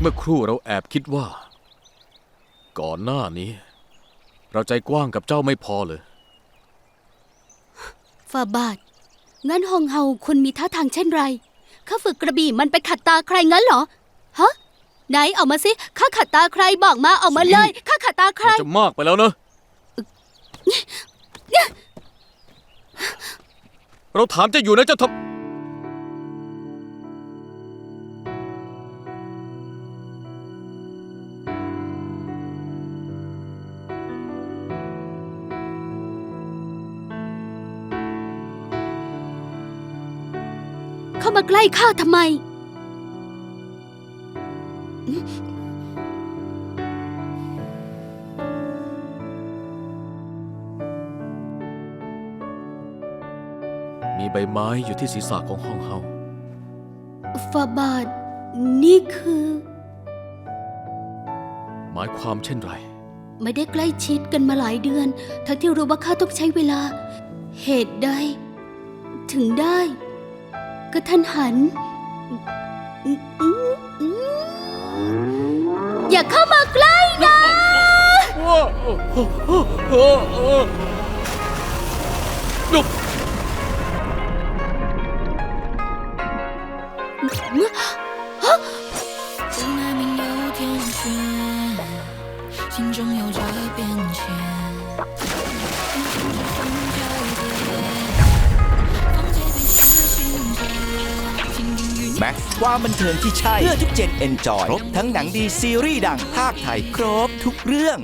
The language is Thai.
เมื่อครู่เราแอบคิดว่า ก่อนหน้านี้ เราใจกว้างกับเจ้าไม่พอเลย ฝ่าบาท งั้นฮองเฮาคุณมีท่าทางเช่นไร ข้าฝึกกระบี่มันไปขัดตาใครงั้นเหรอ ฮะ ไหนออกมาสิ ข้าขัดตาใครบอกมาออกมาเลย ข้าขัดตาใคร มันจะมากไปแล้วเนอะเราถามเจะอยู่นะเจะทเามาใกล้ข้าทำไมำมีใบไม้อยู่ที่ศีรษะของห้องเฮาฝ่าบาท นี่คือ หมายความเช่นไร ไม่ได้ใกล้ชิดกันมาหลายเดือน ทั้งที่รู้ว่าข้าต้องใช้เวลา เหตุใด ถึงได้ กระทันหัน อย่าเข้ามาใกล้นะ 不难免有天选，心中有着变迁。 Max ความบันเทิงที่ใช่ เพื่อทุกเจน Enjoy ครบทั้งหนังดีซีรีส์ดังภาคไทย ครบทุกเรื่อง